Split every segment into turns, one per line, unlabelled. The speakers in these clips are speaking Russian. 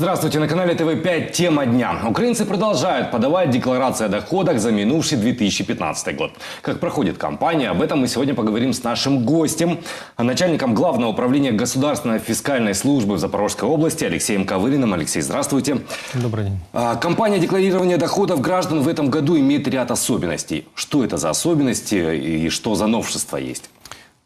Здравствуйте, на канале ТВ5 «Тема дня». Украинцы продолжают подавать декларации о доходах за минувший 2015 год. Как проходит кампания, об этом мы сегодня поговорим с нашим гостем, начальником Главного управления Государственной фискальной службы в Запорожской области Алексеем Ковылиным. Алексей, здравствуйте.
Добрый день.
А, Компания декларирования доходов граждан в этом году имеет ряд особенностей. Что это за особенности и что за новшества есть?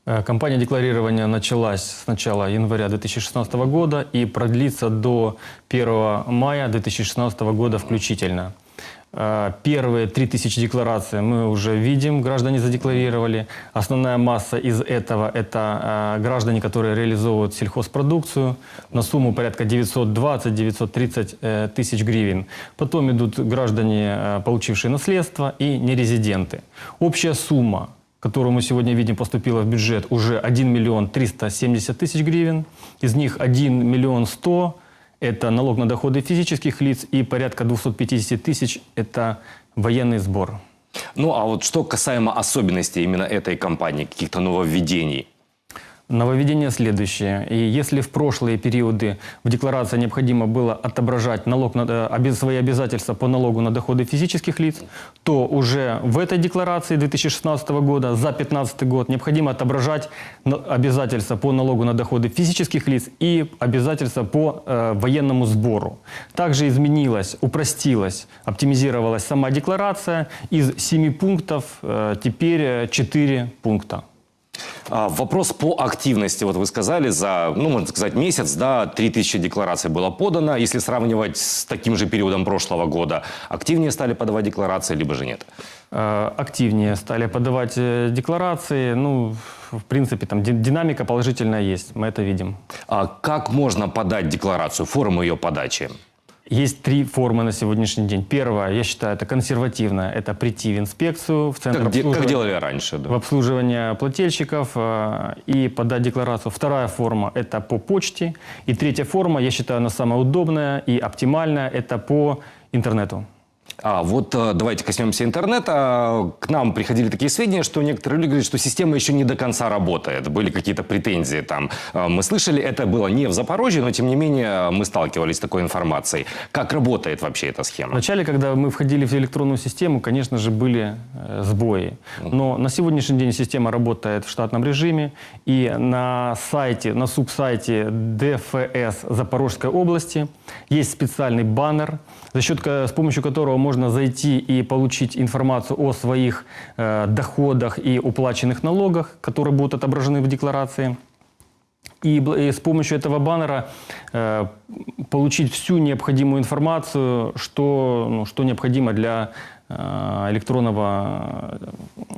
Э, Кампания декларирования началась с начала января 2016 года и продлится до 1 мая 2016 года включительно. Э, Первые 3000 деклараций мы уже видим, граждане задекларировали. Основная масса из этого – это э, граждане, которые реализовывают сельхозпродукцию на сумму порядка 920-930 э, тысяч гривен. Потом идут граждане, получившие наследство, и нерезиденты. Общая сумма которую мы сегодня видим, поступила в бюджет уже 1 миллион 370 тысяч гривен. Из них 1 миллион 100 – это налог на доходы физических лиц и порядка 250 тысяч – это военный сбор.
Ну, а вот что касаемо особенностей именно этой компании, каких-то нововведений?
Нововведение следующее. И если в прошлые периоды в декларации необходимо было отображать налог на, э, свои обязательства по налогу на доходы физических лиц, то уже в этой декларации 2016 года за 2015 год необходимо отображать обязательства по налогу на доходы физических лиц и обязательства по э, военному сбору. Также изменилась, упростилась, оптимизировалась сама декларация. Из 7 пунктов э, теперь 4 пункта.
А, Вопрос по активности. Вот вы сказали, за, ну, можно сказать, месяц, да, 3000 деклараций было подано. Если сравнивать с таким же периодом прошлого года, активнее стали подавать декларации, либо же нет?
э, активнее стали подавать э, декларации. Ну, в принципе, там ди- динамика положительная есть, мы это видим.
А как можно подать декларацию, форму ее подачи?
Есть три формы на сегодняшний день. Первая, я считаю, это консервативная. Это прийти в инспекцию, в центр
Как, де- как делали раньше? да?
в обслуживание плательщиков э, и подать декларацию. Вторая форма – это по почте. И третья форма, я считаю, она самая удобная и оптимальная – это по интернету.
А вот э, давайте коснемся интернета. К нам приходили такие сведения, что некоторые люди говорят, что система еще не до конца работает. Были какие-то претензии там. Э, Мы слышали, это было не в Запорожье, но тем не менее мы сталкивались с такой информацией. Как работает вообще эта схема?
Вначале, когда мы входили в электронную систему, конечно же, были э, сбои. Но на сегодняшний день система работает в штатном режиме. И на сайте, на субсайте ДФС Запорожской области есть специальный баннер, за счет, с помощью которого можно зайти и получить информацию о своих э, доходах и уплаченных налогах, которые будут отображены в декларации. И, и с помощью этого баннера э, получить всю необходимую информацию, что, ну, что необходимо для э, электронного,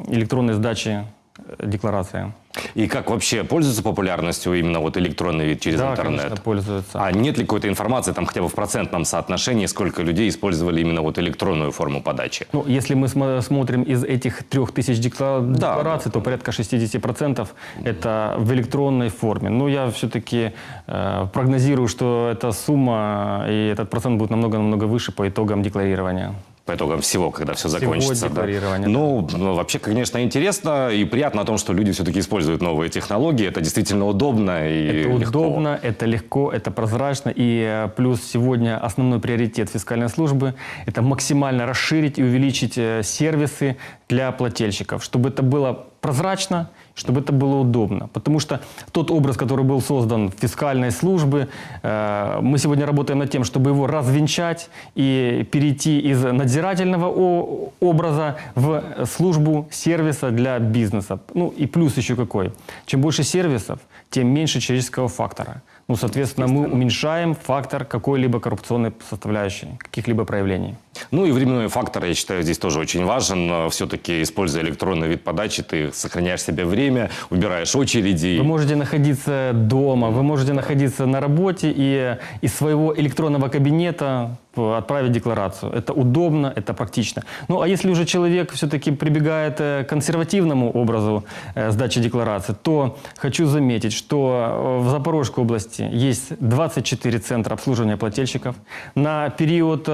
электронной сдачи э, декларации.
И как вообще пользуется популярностью именно вот электронный вид через
да,
интернет?
конечно, пользуются.
А нет ли какой-то информации, там хотя бы в процентном соотношении, сколько людей использовали именно вот электронную форму подачи?
Ну, если мы смо- смотрим из этих трех тысяч декла-
Да,
деклараций, то порядка 60% это в электронной форме. Но я все-таки э, прогнозирую, что эта сумма и этот процент будет намного-намного выше по итогам декларирования.
По итогам всего, когда все
Всего
закончится. да. Ну, ну, вообще, конечно, интересно и приятно о том, что люди все-таки используют новые технологии. Это действительно удобно и
Это
легко.
удобно, это легко, это прозрачно. И э, плюс сегодня основной приоритет фискальной службы – это максимально расширить и увеличить э, сервисы для плательщиков, чтобы это было прозрачно, чтобы это было удобно. Потому что тот образ, который был создан фискальной службы, э, мы сегодня работаем над тем, чтобы его развенчать и перейти из надзирательного о- образа в службу сервиса для бизнеса. Ну и плюс еще какой. Чем больше сервисов, тем меньше человеческого фактора. Ну, соответственно, мы уменьшаем фактор какой-либо коррупционной составляющей, каких-либо проявлений.
Ну и временной фактор, я считаю, здесь тоже очень важен. Все-таки, используя электронный вид подачи, ты сохраняешь себе время, убираешь очереди.
Вы можете находиться дома, вы можете находиться на работе и из своего электронного кабинета э, отправить декларацию. Это удобно, это практично. Ну, а если уже человек все-таки прибегает э, к консервативному образу э, сдачи декларации, то хочу заметить, что э, в Запорожской области есть 24 центра обслуживания плательщиков. На период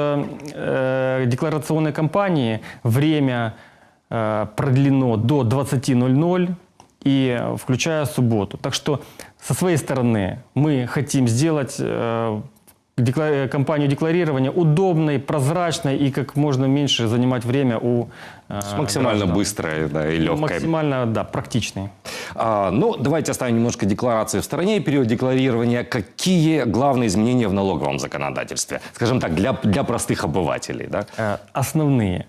декларационной кампании время продлено до 20.00 и включая субботу. Так что со своей стороны мы хотим сделать э, кампанию декларирования удобной, прозрачной и как можно меньше занимать время у э,
Максимально
граждан.
быстрое да, и легкое.
Максимально, да, практичной.
А, ну, давайте оставим немножко декларации в стороне. Период декларирования. Какие главные изменения в налоговом законодательстве? Скажем так, для, для простых обывателей. Да?
Э, Основные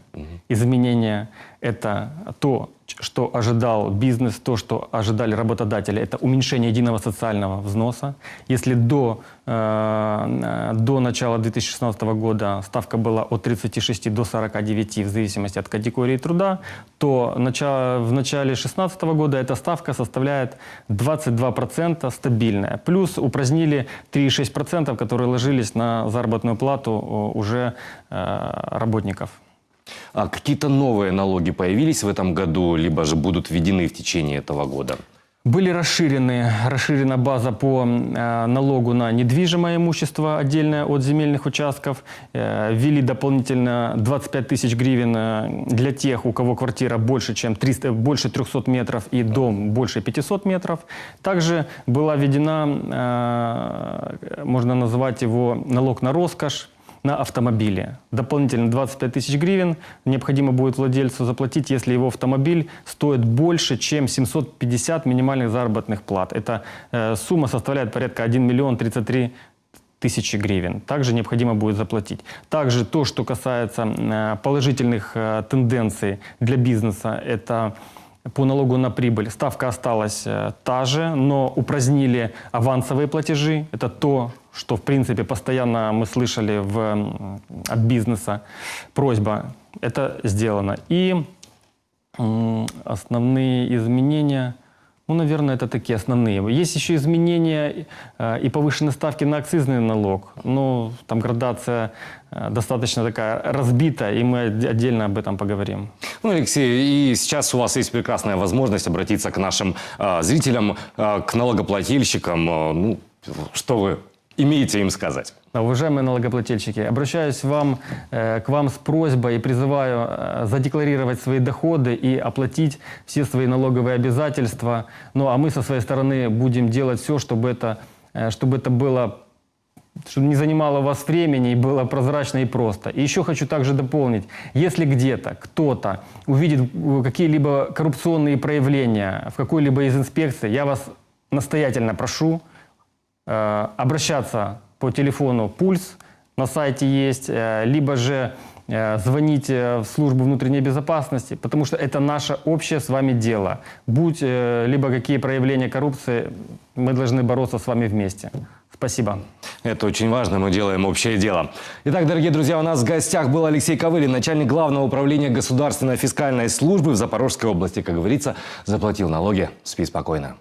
изменения – это то, что ожидал бизнес, то, что ожидали работодатели, это уменьшение единого социального взноса. Если до, э, до начала 2016 года ставка была от 36 до 49 в зависимости от категории труда, то начало, в начале 2016 года эта ставка составляет 22% стабильная. Плюс упразднили 3,6%, которые ложились на заработную плату уже э, работников.
А какие-то новые налоги появились в этом году, либо же будут введены в течение этого года?
Были расширены, расширена база по э, налогу на недвижимое имущество, отдельное от земельных участков. Э, ввели дополнительно 25 тысяч гривен э, для тех, у кого квартира больше, чем 300, больше 300 метров и дом больше 500 метров. Также была введена, э, можно назвать его налог на роскошь, на автомобиле. Дополнительно 25 тысяч гривен необходимо будет владельцу заплатить, если его автомобиль стоит больше, чем 750 минимальных заработных плат. Эта э, сумма составляет порядка 1 миллион 33 тысячи гривен. Также необходимо будет заплатить. Также то, что касается э, положительных э, тенденций для бизнеса, это по налогу на прибыль ставка осталась э, та же, но упразднили авансовые платежи. Это то, что, в принципе, постоянно мы слышали в, от бизнеса. Просьба. Это сделано. И основные изменения, ну, наверное, это такие основные. Есть еще изменения э, и повышенные ставки на акцизный налог. Но там градация э, достаточно такая разбита, и мы отде- отдельно об этом поговорим.
Ну, Алексей, и сейчас у вас есть прекрасная возможность обратиться к нашим а, зрителям, к налогоплательщикам. Ну, что вы имеете им сказать?
Уважаемые налогоплательщики, обращаюсь вам, э, к вам с просьбой и призываю э, задекларировать свои доходы и оплатить все свои налоговые обязательства. Ну а мы со своей стороны будем делать все, чтобы это, э, чтобы это было чтобы не занимало у вас времени и было прозрачно и просто. И еще хочу также дополнить, если где-то кто-то увидит какие-либо коррупционные проявления в какой-либо из инспекций, я вас настоятельно прошу обращаться по телефону «Пульс», на сайте есть, э, либо же э, звонить э, в службу внутренней безопасности, потому что это наше общее с вами дело. Будь э, либо какие проявления коррупции, мы должны бороться с вами вместе. Спасибо.
Это очень важно, мы делаем общее дело. Итак, дорогие друзья, у нас в гостях был Алексей Ковылин, начальник Главного управления государственной фискальной службы в Запорожской области. Как говорится, заплатил налоги, спи спокойно.